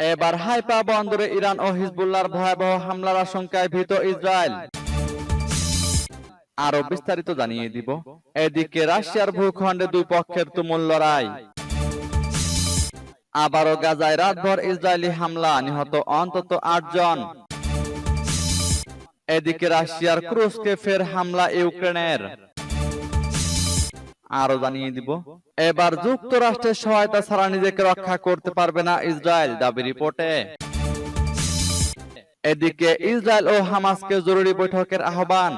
এবার হাইপা বন্দরে ইরান ও হিজবুল্লাহর ভয়াবহ হামলার আশঙ্কায় ভীত ইসরায়েল। আরও বিস্তারিত জানিয়ে দিব। এদিকে রাশিয়ার ভূখণ্ডে দুই পক্ষের তুমুল লড়াই। আবারও গাজায় রাতভর ইসরায়েলি হামলা, নিহত অন্তত আট জন। এদিকে রাশিয়ার ক্রুজকে ফের হামলা ইউক্রেনের। আরও জানিয়ে দিব। এবার যুক্তরাষ্ট্রের সহায়তা ছাড়া নিজেকে রক্ষা করতে পারবে না ইসরায়েল, দাবি রিপোর্টে। এদিকে ইসরায়েল ও হামাসকে জরুরি বৈঠকের আহ্বান।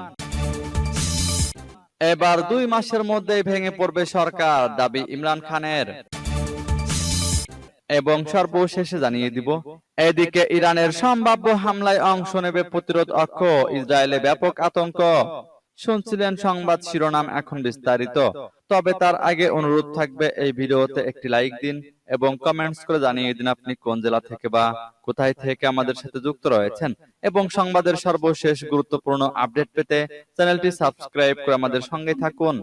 এবার দুই মাসের মধ্যেই ভেঙে পড়বে সরকার, দাবি ইমরান খানের। এবং সর্বশেষে জানিয়ে দিব, এদিকে ইরানের সম্ভাব্য হামলায় অংশ নেবে প্রতিরোধ অক্ষ, ইসরায়েলে ব্যাপক আতঙ্ক। শুনছিলেন সংবাদ শিরোনাম এখন বিস্তারিত। তবে তার আগে অনুরোধ থাকবে এই ভিডিওতে একটি লাইক দিন এবং কমেন্টস করে জানিয়ে দিন আপনি কোন জেলা থেকে বা কোথায় থেকে আমাদের সাথে যুক্ত রয়েছেন। এবং সংবাদের সর্বশেষ গুরুত্বপূর্ণ আপডেট পেতে চ্যানেলটি সাবস্ক্রাইব করে আমাদের সঙ্গে থাকুন।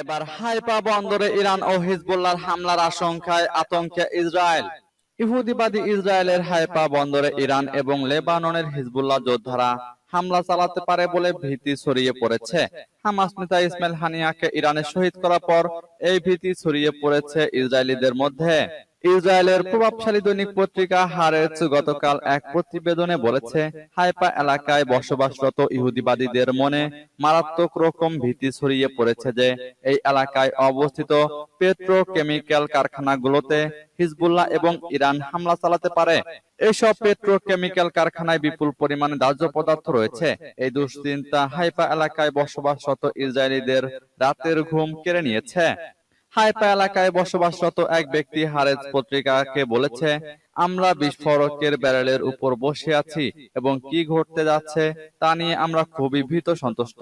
এবার হাইপা বন্দরে ইরান ও হিজবুল্লাহর হামলার আশঙ্কায় আতঙ্কে ইসরায়েল। ইহুদিবাদী ইসরায়েলের হাইপা বন্দরে ইরান এবং লেবাননের হিজবুল্লাহ যোদ্ধারা হামলা চালাতে পারে বলে ভীতি ছড়িয়ে পড়েছে। হামাস নেতা ইসমাইল হানিয়াকে ইরানে শহীদ করার পর এই ভীতি ছড়িয়ে পড়েছে ইসরায়েলিদের মধ্যে। ইসরায়েলের প্রভাবশালী দৈনিক পত্রিকা হারেজ গতকাল এক প্রতিবেদনে বলেছে হাইপা এলাকায় বসবাসরত ইহুদিবাদীদের মনে মারাত্মক রকম ভীতি ছড়িয়ে পড়েছে যে এই এলাকায় অবস্থিত পেট্রোকেমিক্যাল কারখানাগুলোতে হিজবুল্লাহ এবং ইরান হামলা চালাতে পারে। এসব পেট্রোকেমিক্যাল কারখানায় বিপুল পরিমাণে দাহ্য পদার্থ রয়েছে। এই দুশ্চিন্তা হাইপা এলাকায় বসবাসরত ইসরায়েলিদের রাতের ঘুম কেড়ে নিয়েছে। হাইপা এলাকায় বসবাসরত এক ব্যক্তি হারেজ পত্রিকাকে বলেছে, আমরা বিস্ফোরকের ব্যারেলের উপর বসে আছি এবং কি ঘটতে যাচ্ছে তা নিয়ে আমরা খুবই ভীত সন্তুষ্ট।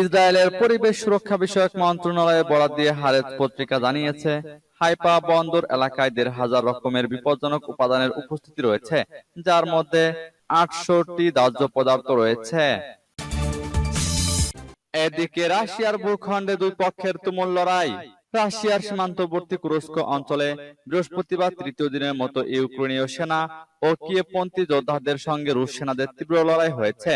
ইসরায়েলের পরিবেশ সুরক্ষা বিষয়ক মন্ত্রণালয়ে বরাদ দিয়ে হারেজ পত্রিকা জানিয়েছে, হাইপা বন্দর এলাকায় দেড় হাজার রকমের বিপজ্জনক উপাদানের উপস্থিতি রয়েছে, যার মধ্যে আটষট্টি দাহ্য পদার্থ রয়েছে। এদিকে রাশিয়ার ভূখণ্ডে দুই পক্ষের তুমুল লড়াই। রাশিয়ার সীমান্তবর্তী কুরস্ক অঞ্চলে বৃহস্পতিবার তৃতীয় দিনের মতো ইউক্রেনীয় সেনা ও কিয়েপন্থী যোদ্ধাদের সঙ্গে রুশ সেনাদের তীব্র লড়াই হয়েছে।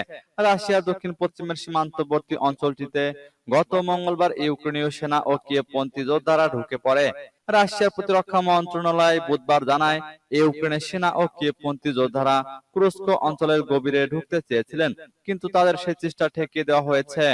রাশিয়ার দক্ষিণ পশ্চিমের সীমান্তবর্তী অঞ্চলটিতে গত মঙ্গলবার ইউক্রেনীয় সেনা ও কিয়েপন্থী যোদ্ধারা ঢুকে পড়ে। রাশিয়ার প্রতিরক্ষা মন্ত্রণালয় বুধবার জানায় ইউক্রেনের সেনা ও কিয়েপন্থী যোদ্ধারা কুরস্ক অঞ্চলের গভীরে ঢুকতে চেয়েছিলেন কিন্তু তাদের সেই চেষ্টা ঠেকিয়ে দেওয়া হয়েছে।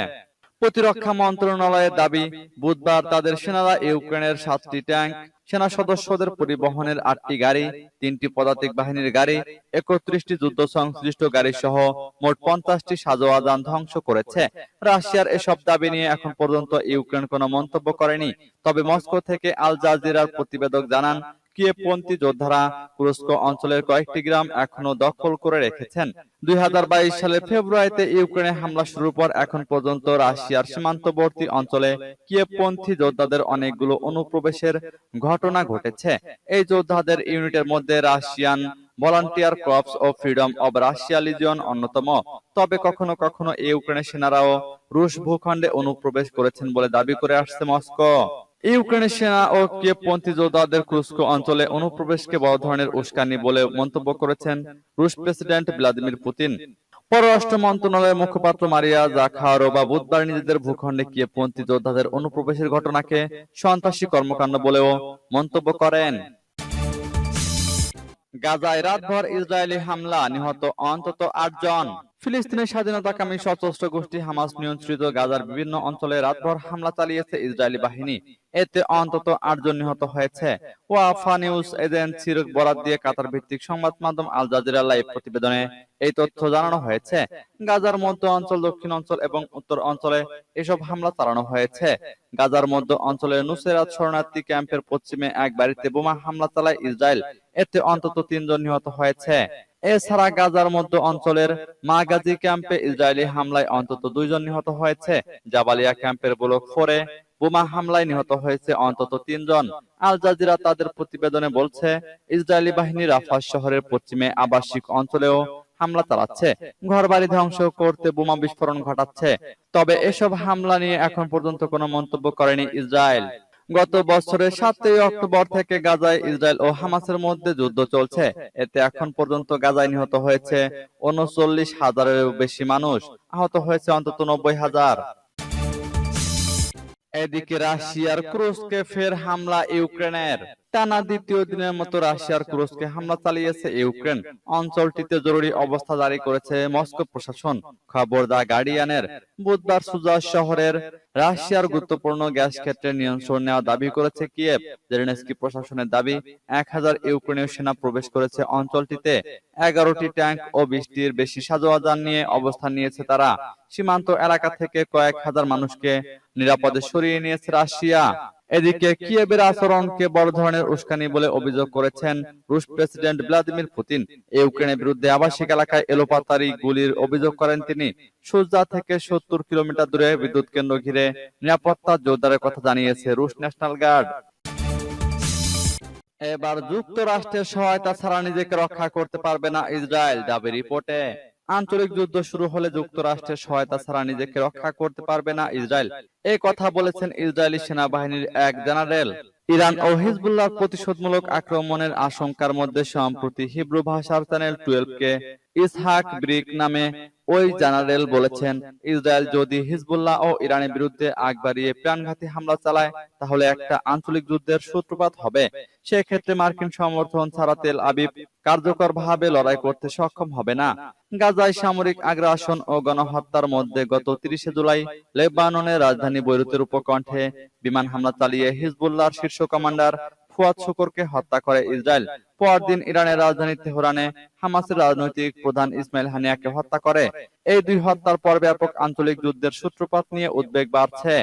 প্রতিরক্ষা মন্ত্রণালয়ের দাবি বুধবার তাদের সেনারা ইউক্রেনের সাতটি ট্যাঙ্ক সেনা সদস্যদের পরিবহনের আটটি গাড়ি তিনটি পদাতিক বাহিনীর গাড়ি একত্রিশটি যুদ্ধ সংশ্লিষ্ট গাড়ি সহ মোট পঞ্চাশটি সাজোয়া যান ধ্বংস করেছে। রাশিয়ার এসব দাবি নিয়ে এখন পর্যন্ত ইউক্রেন কোনো মন্তব্য করেনি। তবে মস্কো থেকে আল জাজিরার প্রতিবেদক জানান কিয়েপন্থী যোদ্ধারা অঞ্চলের কয়েকটি গ্রাম এখনও দখল করে রেখেছেন। দুই ফেব্রুয়ারিতে ইউক্রেনে হামলা শুরুর পর এখন পর্যন্ত রাশিয়ার সীমান্তবর্তী অঞ্চলে কিয়েপন্থী যোদ্ধাদের অনেকগুলো অনুপ্রবেশের ঘটনা ঘটেছে। এই যোদ্ধাদের ইউনিটের মধ্যে রাশিয়ান ভলান্টিয়ার ক্রপস ও ফ্রিডম অব রাশিয়া লিজিয়ন অন্যতম। তবে কখনো কখনো ইউক্রেনের সেনারাও রুশ ভূখণ্ডে অনুপ্রবেশ করেছেন বলে দাবি করে আসছে মস্কো। ইউক্রেনের সেনা ও কিয়েভপন্থী যোদ্ধাদের ক্রুস্কো অঞ্চলে অনুপ্রবেশকে বড় ধরনের উস্কানি বলে মন্তব্য করেছেন রুশ প্রেসিডেন্ট ভ্লাদিমির পুতিন। পররাষ্ট্র মন্ত্রণালয়ের মুখপাত্র মারিয়া জাখারোবা বুধবার নিজেদের ভূখণ্ডে কিয়েভপন্থী যোদ্ধাদের অনুপ্রবেশের ঘটনাকে সন্ত্রাসী কর্মকাণ্ড বলেও মন্তব্য করেন। গাজায় রাতভর ইসরায়েলি হামলা, নিহত অন্তত আট জন। ফিলিস্তিনের স্বাধীনতাকামী সশস্ত্র গোষ্ঠী হামাস নিয়ন্ত্রিত গাজার বিভিন্ন অঞ্চলে রাতভর হামলা চালিয়েছে ইসরায়েলি বাহিনী। এতে অন্তত আটজন নিহত হয়েছে। ওয়াফা নিউজ এজেন্সির বরাদ দিয়ে কাতার ভিত্তিক সংবাদ মাধ্যম আল জাজিরা লাইভ প্রতিবেদনে এই তথ্য জানানো হয়েছে। গাজার মধ্য অঞ্চল দক্ষিণ অঞ্চল এবং উত্তর অঞ্চলে এসব হামলা চালানো হয়েছে। গাজার মধ্য অঞ্চলের নুসেরাত শরণার্থী ক্যাম্পের পশ্চিমে এক বাড়িতে বোমা হামলা চালায় ইসরায়েল। এতে অন্তত তিনজন নিহত হয়েছে। এছাড়া গাজার মধ্য অঞ্চলের মাগাজি ক্যাম্পে ইসরায়েলি হামলায় অন্তত দুইজন নিহত হয়েছে জাবালিয়া ক্যাম্পের ব্লক ফোরে বোমা হামলায় নিহত হয়েছে অন্তত তিনজন। আল জাজিরা তাদের প্রতিবেদনে বলছে, ইসরায়েলি বাহিনী রাফা শহরের পশ্চিমে আবাসিক অঞ্চলেও হামলা চালাচ্ছে। ঘরবাড়ি ধ্বংস করতে বোমা বিস্ফোরণ ঘটাচ্ছে। তবে এসব হামলা নিয়ে এখন পর্যন্ত কোনো মন্তব্য করেনি ইসরায়েল। গত বছরের সাতই অক্টোবর থেকে গাজায় ইসরায়েল ও হামাসের মধ্যে যুদ্ধ চলছে। এতে এখন পর্যন্ত গাজায় নিহত হয়েছে উনচল্লিশ হাজারেরও বেশি মানুষ। আহত হয়েছে অন্তত নব্বই হাজার। এদিকে রাশিয়ার ক্রুজকে ফের হামলা ইউক্রেনের টানা দ্বিতীয় দিনের মতো রাশিয়ার ক্রুজকে হামলা চালিয়েছে ইউক্রেন। অঞ্চলটিতে জরুরি অবস্থা জারি করেছে মস্কো প্রশাসন। খবর দা গার্ডিয়ানের, বুধবার সুজা শহরের রাশিয়ার গুরুত্বপূর্ণ গ্যাস ক্ষেত্রে নিয়ন্ত্রণ নেওয়া দাবি করেছে কিয়েভ। জেলেনস্কি প্রশাসনের দাবি, এক হাজার ইউক্রেনীয় সেনা প্রবেশ করেছে অঞ্চলটিতে। এগারোটি ট্যাঙ্ক ও বিশটির বেশি সাজোয়াজান নিয়ে অবস্থান নিয়েছে তারা। সীমান্ত এলাকা থেকে কয়েক হাজার মানুষকে নিরাপদে সরিয়ে নিয়েছে রাশিয়া। এদিকে কিয়েবের আচরণকে বড় ধরনের উস্কানি বলে অভিযোগ করেছেন রুশ প্রেসিডেন্ট ভ্লাদিমির পুতিন। ইউক্রেনের বিরুদ্ধে আবাসিক এলাকায় এলোপাতারি গুলির অভিযোগ করেন তিনি। সুজা থেকে সত্তর কিলোমিটার দূরে বিদ্যুৎ কেন্দ্র ঘিরে নিরাপত্তা জোরদারের কথা জানিয়েছে রুশ ন্যাশনাল গার্ড। এবার যুক্তরাষ্ট্রের সহায়তা ছাড়া নিজেকে রক্ষা করতে পারবে না ইসরায়েল দাবি রিপোর্টে। আঞ্চলিক যুদ্ধ শুরু হলে যুক্তরাষ্ট্রের সহায়তা ছাড়া নিজেকে রক্ষা করতে পারবে না ইসরায়েল। এই কথা বলেছেন ইসরায়েলি সেনাবাহিনীর এক জেনারেল। ইরান ও হিজবুল্লাহ প্রতিশোধমূলক আক্রমণের আশঙ্কার মধ্যে সম্প্রতি হিব্রু ভাষার চ্যানেল টুয়েলভ কে ইসহাক ব্রিক নামে ওই জেনারেল বলেছেন ইসরায়েল যদি হিজবুল্লাহ ও ইরানের বিরুদ্ধে আগ বাড়িয়ে প্রাণঘাতী হামলা চালায় তাহলে একটা আঞ্চলিক যুদ্ধের সূত্রপাত হবে। সেক্ষেত্রে মার্কিন সমর্থন ছাড়া তেল আবিব কার্যকরভাবে লড়াই করতে সক্ষম হবে না। গাজায় সামরিক আগ্রাসন ও গণহত্যার মধ্যে গত তিরিশে জুলাই লেবাননের রাজধানী বৈরুতের উপকণ্ঠে বিমান হামলা চালিয়ে হিজবুল্লাহর শীর্ষ কমান্ডার ফুয়াদ শুকরকে হত্যা করে ইসরায়েল। পরদিন ইরানের রাজধানী তেহরানে হামাসের রাজনৈতিক প্রধান ইসমাইল হানিয়াকে হত্যা করে। এই দুই হত্যার পর ব্যাপক আঞ্চলিক যুদ্ধের সূত্রপাত নিয়ে উদ্বেগ বাড়ছে।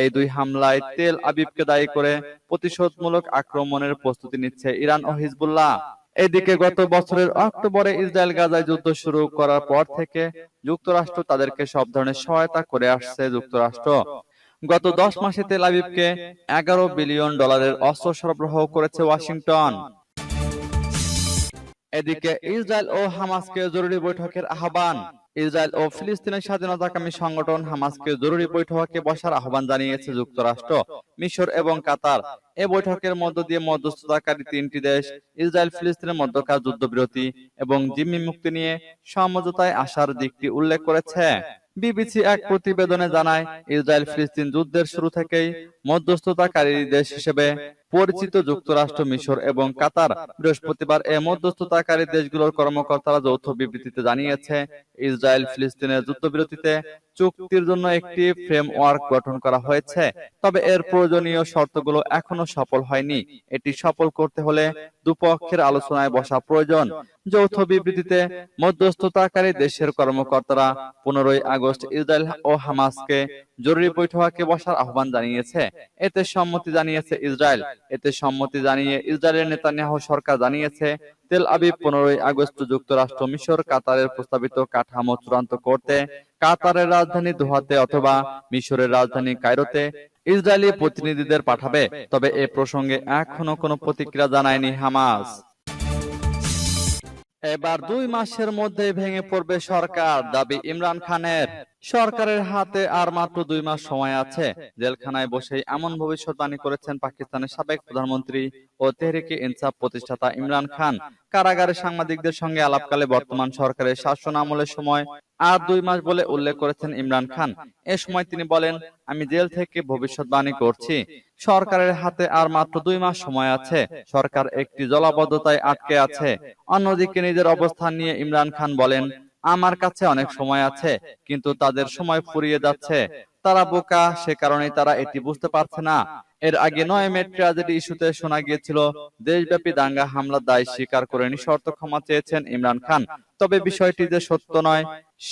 এই দুই হামলায় তেল আবিবকে দায়ী করে প্রতিশোধমূলক আক্রমণের প্রস্তুতি নিচ্ছে ইরান ও হিজবুল্লাহ। এদিকে গত বছরের অক্টোবরে ইসরায়েল গাজায় যুদ্ধ শুরু করার পর থেকে যুক্তরাষ্ট্র তাদেরকে সব ধরনের সহায়তা করে আসছে যুক্তরাষ্ট্র। গত দশ মাসে তেল আবিবকে এগারো বিলিয়ন ডলারের অস্ত্র সরবরাহ করেছে ওয়াশিংটন। এদিকে ইসরায়েল ও হামাসকে জরুরি বৈঠকের আহ্বান। ইসরায়েল ও ফিলিস্তিনের স্বাধীনতাকামী সংগঠন হামাসকে জরুরি বৈঠকে বসার আহ্বান জানিয়েছে যুক্তরাষ্ট্র মিশর এবং কাতার। এ বৈঠকের মধ্য দিয়ে মধ্যস্থতাকারী তিনটি দেশ ইসরায়েল ফিলিস্তিনের মধ্যকার যুদ্ধবিরতি এবং জিম্মি মুক্তি নিয়ে সমঝোতায় আসার দিকটি উল্লেখ করেছে। বিবিসি এক প্রতিবেদনে জানায় ইসরায়েল ফিলিস্তিন যুদ্ধের শুরু থেকেই মধ্যস্থতাকারী দেশ হিসেবে পরিচিত যুক্তরাষ্ট্র মিশর এবং কাতার। বৃহস্পতিবার এ মধ্যস্থতাকারী দেশগুলোর কর্মকর্তারা যৌথ বিবৃতিতে জানিয়েছে ইসরায়েল ফিলিস্তিনের যুদ্ধবিরতিতে চুক্তির জন্য একটি ফ্রেমওয়ার্ক গঠন করা হয়েছে। তবে এর প্রয়োজনীয় শর্তগুলো এখনও সফল হয়নি। এটি সফল করতে হলে দুপক্ষের আলোচনায় বসা প্রয়োজন। যৌথ বিবৃতিতে মধ্যস্থতাকারী দেশের কর্মকর্তারা পনেরোই আগস্ট ইসরায়েল ও হামাসকে জরুরি বৈঠকে বসার আহ্বান জানিয়েছে। এতে সম্মতি জানিয়েছে ইসরায়েল। এতে সম্মতি জানিয়ে ইসরায়েলের নেতানিয়াহু সরকার জানিয়েছে তেল আবিব পনেরোই আগস্ট যুক্তরাষ্ট্র মিশর কাতারের প্রস্তাবিত কাঠামো চূড়ান্ত করতে কাতারের রাজধানী দোহাতে অথবা মিশরের রাজধানী কায়রোতে ইসরায়েলি প্রতিনিধিদের পাঠাবে। তবে এ প্রসঙ্গে এখনও কোনো প্রতিক্রিয়া জানায়নি হামাস। এবার দুই মাসের মধ্যে ভেঙে পড়বে সরকার দাবি ইমরান খানের। সরকারের হাতে আর মাত্র দুই মাস সময় আছে। জেলখানায় বসেই এমন ভবিষ্যৎবাণী করেছেন পাকিস্তানের সাবেক প্রধানমন্ত্রী ও তেহরিকে ইনসাফ প্রতিষ্ঠাতা ইমরান খান। কারাগারে সাংবাদিকদের সঙ্গে আলাপকালে বর্তমান সরকারের শাসন আমলের সময় আর দুই মাস বলে উল্লেখ করেছেন ইমরান খান। এ সময় তিনি বলেন, আমি জেল থেকে ভবিষ্যৎবাণী করছি। সরকারের হাতে আর মাত্র দুই মাস সময় আছে। সরকার একটি জলাবদ্ধতায় আটকে আছে। অন্যদিকে নিজের অবস্থান নিয়ে ইমরান খান বলেন আমার কাছে অনেক সময় আছে কিন্তু তাদের সময় ফুরিয়ে যাচ্ছে। তারা বোকা, সে কারণেই তারা এটি বুঝতে পারছে না। এর আগে নয় মে ট্র্যাজেডি ইস্যুতে শোনা গিয়েছিল, দেশব্যাপী দাঙ্গা হামলার দায় স্বীকার করে নিঃশর্ত ক্ষমা চেয়েছেন ইমরান খান। তবে বিষয়টি যে সত্য নয়,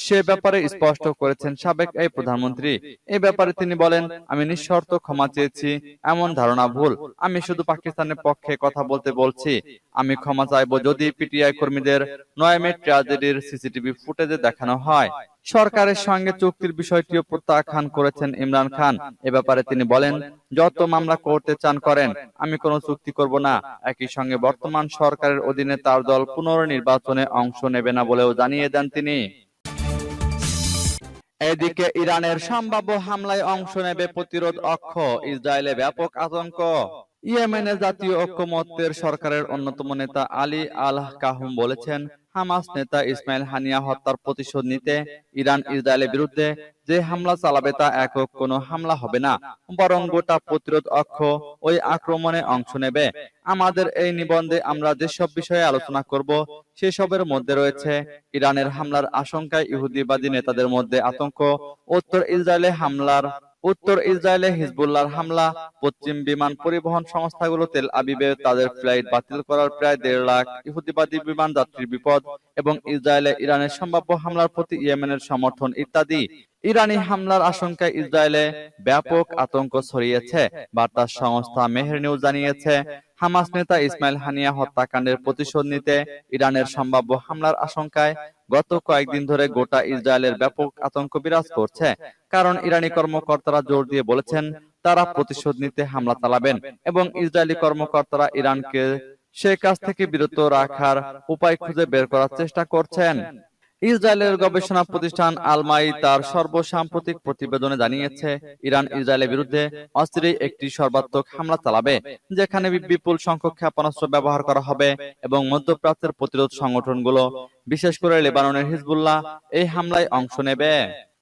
সে ব্যাপারে স্পষ্ট করেছেন সাবেক এই প্রধানমন্ত্রী। এ ব্যাপারে তিনি বলেন, আমি নিঃশর্ত ক্ষমা চেয়েছি, এমন ধারণা ভুল। আমি শুধু পাকিস্তানের পক্ষে কথা বলতে বলছি। আমি ক্ষমা চাইব যদি পিটিআই কর্মীদের নয় মে ট্র্যাজেডির সিসিটিভি ফুটেজে দেখানো হয়। সরকারের সঙ্গে চুক্তির বিষয়টিও প্রত্যাখ্যান করেছেন ইমরান খান। এ ব্যাপারে তিনি বলেন যত মামলা করতে চান করেন আমি কোনো চুক্তি করব না। একই সঙ্গে বর্তমান সরকারের অধীনে তার দল পুনর্নির্বাচনে অংশ নেবে না বলেও জানিয়ে দেন তিনি। এদিকে ইরানের সম্ভাব্য হামলায় অংশ নেবে প্রতিরোধ অক্ষ। ইসরায়েলে ব্যাপক আতঙ্ক। ইয়েমেনের জাতীয় ঐক্যমত্যের সরকারের অন্যতম নেতা আলী আল কাহুম বলেছেন হামাস নেতা ইসমাইল হানিয়া হত্যার প্রতিশোধ নিতে ইরান, ইসরায়েলের বিরুদ্ধে যে হামলা চালাবে তা একক কোনো হামলা হবে না, বরং গোটা প্রতিরোধ অক্ষ ওই আক্রমণে অংশ নেবে। আমাদের এই নিবন্ধে আমরা যেসব বিষয়ে আলোচনা করব, সেসবের মধ্যে রয়েছে ইরানের হামলার আশঙ্কায় ইহুদিবাদী নেতাদের মধ্যে আতঙ্ক, উত্তর ইসরায়েলে হামলার উত্তর ইসরায়েলে হিজবুল্লাহর হামলা পশ্চিম বিমান পরিবহন সংস্থাগুলো তেল আবিবে তাদের ফ্লাইট বাতিল করার প্রায় দেড় লাখ ইহুদিবাদী বিমান যাত্রীর বিপদ এবং ইসরায়েলে ইরানের সম্ভাব্য হামলার প্রতি ইয়েমেনের সমর্থন ইত্যাদি। ইরানি হামলার আশঙ্কায় ইসরায়েলে ব্যাপক আতঙ্ক ছড়িয়েছে। বার্তা সংস্থা মেহের নিউজ জানিয়েছে। হামাস নেতা ইসমাইল হানিয়া হত্যাকাণ্ডের প্রতিশোধ নিতে ইরানের সম্ভাব্য হামলার আশঙ্কায় গত কয়েকদিন ধরে গোটা ইসরায়েলের ব্যাপক আতঙ্ক বিরাজ করছে। কারণ ইরানি কর্মকর্তারা জোর দিয়ে বলেছেন তারা প্রতিশোধ নিতে হামলা চালাবেন এবং ইসরায়েলি কর্মকর্তারা ইরানকে সে কাজ থেকে বিরত রাখার উপায় খুঁজে বের করার চেষ্টা করছেন। ইসরায়েলের গবেষণা প্রতিষ্ঠান আলমাই তার সর্বসাম্প্রতিক প্রতিবেদনে জানিয়েছে ইরান ইসরায়েলের বিরুদ্ধে অস্ত্রে একটি সর্বাত্মক হামলা চালাবে যেখানে বিপুল সংখ্যক ক্ষেপণাস্ত্র ব্যবহার করা হবে এবং মধ্যপ্রাচ্যের প্রতিরোধ সংগঠনগুলো বিশেষ করে লেবাননের হিজবুল্লাহ এই হামলায় অংশ নেবে।